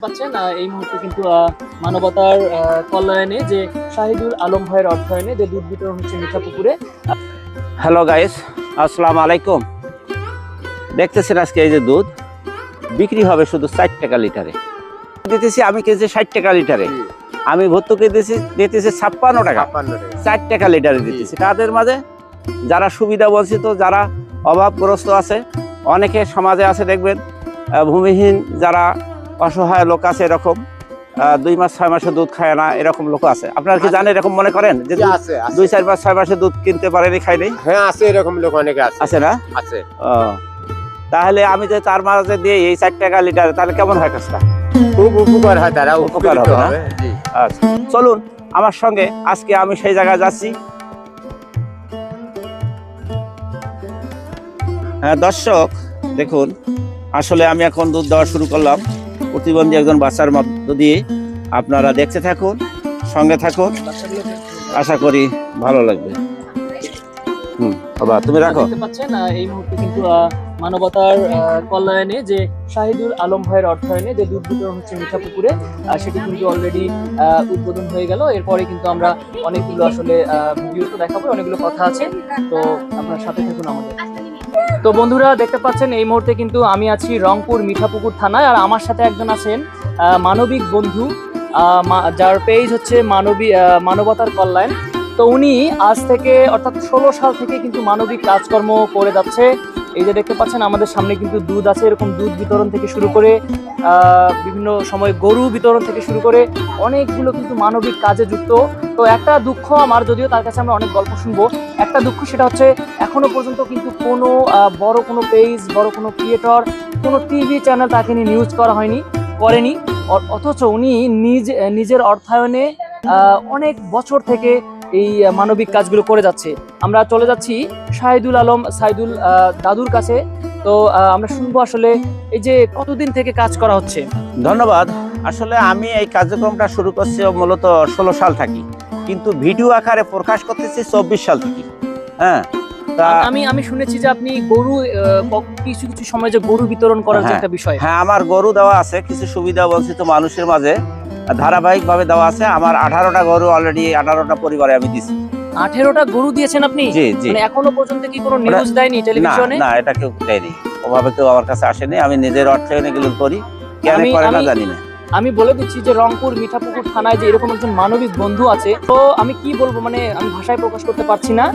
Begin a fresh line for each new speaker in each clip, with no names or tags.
পাচ্ছেন এই মুহূর্তে কিন্তু মানবতার কল্যাণে যে শাহিদুল আলম ভাইয়ের অর্থায়নে যে দুধ বিতরণ হচ্ছে মিঠাপুকুরে
হ্যালো গাইস আসসালাম আলাইকুম। দেখতেছেন আজকে এই যে দুধ। বিক্রি হবে শুধু ষাট টাকা লিটারে। দিতেছি আমি কেজি ষাট টাকা লিটারে। আমি ভর্তুকি দিতেছি দিতেছি ছাপ্পান্ন টাকা। ষাট টাকা লিটারে দিতেছি। তাদের মাঝে যারা সুবিধা বঞ্চিত যারা অভাবগ্রস্ত আছে অনেকে সমাজে আছে দেখবেন আহ, ভূমিহীন যারা অসহায় লোক আছে এরকম দুই মাস ছয় মাসে দুধ খায় না এরকম লোক আছে। আপনারা কি জানেন এরকম মনে করেন? যে। দুই চার মাস ছয় মাসে দুধ কিনতে পারেনি খায়নি?
হ্যাঁ আছে এরকম লোক অনেকে আছে।
আছে না?
আছে।
তাহলে আমি যে তার মাঝে দিয়ে এই চার টাকা লিটার তাহলে কেমন হয় কাজটা?
খুব উপকার হয় তারা
উপকার হবে না? আচ্ছা চলুন আমার সঙ্গে আজকে আমি সেই জায়গায় যাচ্ছি। হ্যাঁ দর্শক দেখুন আসলে আমি এখন দুধ দেওয়া শুরু করলাম। প্রতিবন্ধী একজন বাচ্চার মধ্য দিয়ে আপনারা দেখতে থাকুন, সঙ্গে থাকুন, আশা করি ভালো লাগবে। হুম তুমি রাখো।
এই মুহূর্তে কিন্তু মানবতার কল্যাণে যে শাহিদুল আলম ভাইয়ের অর্থায়নে যে দুধ বিতরণ হচ্ছে মিঠাপুকুরে সেটি কিন্তু অলরেডি উদ্বোধন হয়ে গেল। এরপরে কিন্তু আমরা অনেকগুলো আসলে ভিডিও তো দেখাবো, অনেকগুলো কথা আছে। তো আপনার সাথে থাকুন আমাদের। তো বন্ধুরা, দেখতে পাচ্ছেন, এই মুহূর্তে কিন্তু আমি আছি রংপুর মিঠাপুকুর থানায় আর আমার সাথে একজন আছেন মানবিক বন্ধু যার পেজ হচ্ছে মানবী মানবতার কল্যাণ। তো উনি আজ থেকে, অর্থাৎ ষোলো সাল থেকে কিন্তু মানবিক কাজকর্ম করে যাচ্ছে। এই যে দেখতে পাচ্ছেন, আমাদের সামনে কিন্তু দুধ আছে। এরকম দুধ বিতরণ থেকে শুরু করে বিভিন্ন সময় গরু বিতরণ থেকে শুরু করে অনেকগুলো কিন্তু মানবিক কাজে যুক্ত। তো একটা দুঃখ আমার, যদিও তার কাছে আমরা অনেক গল্প শুনব, একটা দুঃখ সেটা হচ্ছে, এখনও পর্যন্ত কিন্তু কোনো বড় কোনো পেজ বড় কোনো ক্রিয়েটর কোনো টিভি চ্যানেল তাকে নিয়ে নিউজ করা হয়নি, করেনি। অথচ উনি নিজ, নিজের অর্থায়নে অনেক বছর থেকে এই মানবিক কাজগুলো করে যাচ্ছে। আমরা চলে যাচ্ছি শাহিদুল আলম সাইদুল দাদুর কাছে। তো আমরা শুনব আসলে এই যে কতদিন থেকে কাজ করা হচ্ছে।
ধন্যবাদ। আসলে আমি এই কার্যক্রমটা শুরু করছি মূলত ষোলো সাল থাকি। কিন্তু ভিডিও আকারে প্রকাশ করতেছি চব্বিশ সাল থেকে। হ্যাঁ
আমি আমি শুনেছি যে আপনি গরু কিছু কিছু সময় যে গরু বিতরণ করার
হ্যাঁ।
একটা বিষয়।
হ্যাঁ আমার গরু দেওয়া আছে কিছু সুবিধা বঞ্চিত মানুষের মাঝে। ধারাবাহিক ভাবে দেওয়া আছে। আমার আঠারোটা গরু অলরেডি আঠারোটা পরিবারে আমি দিছি।
আঠেরোটা গরু দিয়েছেন আপনি?
জি জি।
মানে এখনও পর্যন্ত কি কোনো নিউজ দেয়নি টেলিভিশনে?
না এটা কেউ দেয়নি। ওভাবে কেউ আমার কাছে আসেনি। আমি নিজের অর্থায়নে এগুলো করি। কেন করে না জানি না।
আমি বলে দিচ্ছি যে রংপুর মিঠাপুকুর থানায় যে এরকম একজন মানবিক বন্ধু আছে, তো আমি কি বলব মানে আমি ভাষায় প্রকাশ করতে পারছি না।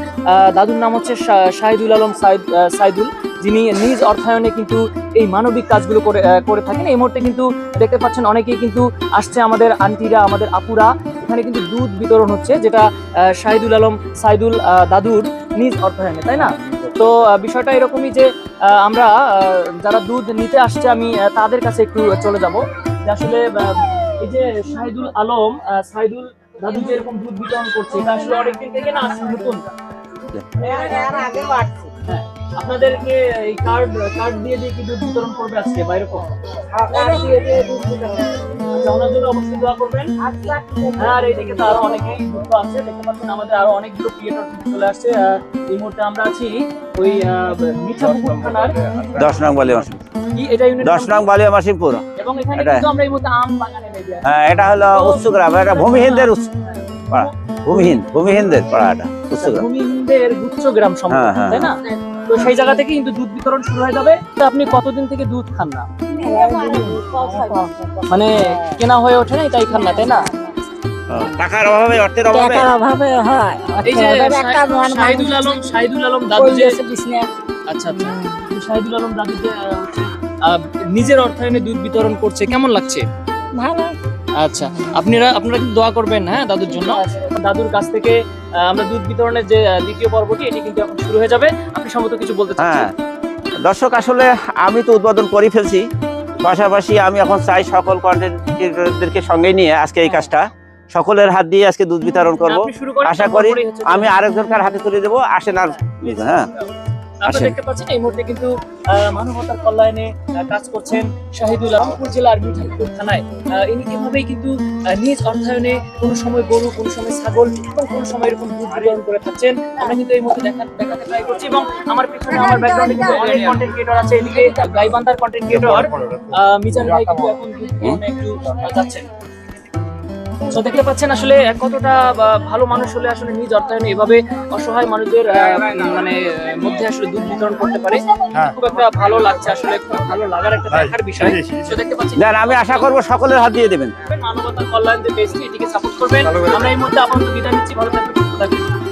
দাদুর নাম হচ্ছে শাহিদুল আলম সাইদ- সাইদুল, যিনি নিজ অর্থায়নে কিন্তু এই মানবিক কাজগুলো করে করে থাকেন। এই মুহূর্তে কিন্তু দেখতে পাচ্ছেন অনেকেই কিন্তু আসছে আমাদের আন্টিরা, আমাদের আপুরা। এখানে কিন্তু দুধ বিতরণ হচ্ছে, যেটা শাহিদুল আলম, সাইদুল দাদুর নিজ অর্থায়নে, তাই না? তো বিষয়টা এরকমই যে আমরা যারা দুধ নিতে আসছে, আমি তাদের কাছে একটু চলে যাব। যে আসলে এই যে শাহিদুল আলম শাহিদুল দাদু যে এরকম দুধ বিতরণ করছে এটা আসলে অনেকদিন থেকে না নতুন? হ্যাঁ, আপনাদেরকে এই কার্ড কার্ড দিয়ে দিয়ে কি দুধ বিতরণ করবে আজকে বা এরকম? আচ্ছা, ওনার জন্য অবশ্যই দোয়া করবেন। হ্যাঁ আর এইদিকে তো আরও অনেকেই যুক্ত আছে। দেখতে পাচ্ছেন আমাদের আরও অনেকগুলো ক্রিয়েটর চলে আসছে। এই মুহূর্তে আমরা আছি ওই মিঠাপুকুর থানার
দশ নং বালিয়া মাসিম
এটা
দশ নং বালিয়া মাসিমপুর।
এবং এখানে কিন্তু আমরা এই মুহূর্তে আম বাগানে
হ্যাঁ এটা হলো উচ্চ গ্রাম এটা ভূমিহীনদের উচ্চ পাড়া। ভূমিহীন ভূমিহীনদের পাড়া এটা উচ্চ গ্রাম
ভূমিহীনদের গুচ্ছ গ্রাম
হ্যাঁ, হ্যাঁ,
তাই না? তো সেই জায়গা থেকে কিন্তু দুধ বিতরণ শুরু হয়ে যাবে। আপনি কতদিন থেকে দুধ খান না? মানে কেনা হয়ে ওঠে না তাই খান না তাই না?
হ্যাঁ, টাকার অভাবে অর্থের অভাবে?
টাকার অভাবে হয়
এই যে
মানুষ
আলম শাহিদুল আলম দাদু যে আচ্ছা আচ্ছা। তো শাহিদুল আলম দাদু যে নিজের অর্থায়নে দুধ বিতরণ করছে কেমন লাগছে?
ভালো।
আচ্ছা আপনারা আপনারা কিন্তু দোয়া করবেন হ্যাঁ দাদুর জন্য? দাদুর কাছ থেকে আমরা দুধ বিতরণের যে দ্বিতীয় পর্বটি এটি কিন্তু এখন শুরু হয়ে যাবে। আপনি সম্ভবত কিছু বলতে
হ্যাঁ। দর্শক আসলে আমি তো উৎপাদন করে ফেলছি। পাশাপাশি আমি এখন চাই সকল কন্টেন্টদেরকে সঙ্গে নিয়ে আজকে এই কাজটা। সকলের হাত দিয়ে আজকে দুধ বিতরণ করব। আশা করি আমি আরেকজনকার হাতে তুলে দেবো। আসেন আর হ্যাঁ।
আপনারা দেখতে পাচ্ছেন এই মুহূর্তে কিন্তু আহ, মানবতার কল্যাণে কাজ করছেন শাহিদুল রংপুর জেলার মিঠাপুর থানায়। আহ, ইনি এভাবেই কিন্তু নিজ অর্থায়নে কোনো সময় গরু কোনো সময় ছাগল এবং কোনো সময় এরকম দুধ বিতরণ করে থাকছেন আমরা কিন্তু এই মুহূর্তে দেখা দেখাতে ট্রাই করছি এবং আমার পিছনে আমার ব্যাকগ্রাউন্ডে কিন্তু অনেক কন্টেন্ট ক্রিয়েটর আছে এদিকে গাইবান্ধার কন্টেন্ট ক্রিয়েটর মিজান ভাই কিন্তু এখন দুধ একটু যাচ্ছেন। তো দেখতে পাচ্ছেন আসলে কতটা ভালো মানুষ হলে আসলে নিজ অর্থায়নে এভাবে অসহায় মানুষদের মানে মধ্যে আসলে দুধ বিতরণ করতে পারে। খুব একটা ভালো লাগছে আসলে খুব ভালো লাগার একটা দেখার বিষয়। তো দেখতে পাচ্ছেন
আমি আশা করব সকলের হাত দিয়ে দেবেন।
মানবতার কল্যাণ যে পেজটি এটিকে সাপোর্ট করবেন। আমরা এই মধ্যে আপাতত বিদায় নিচ্ছি। ভালো থাকবেন।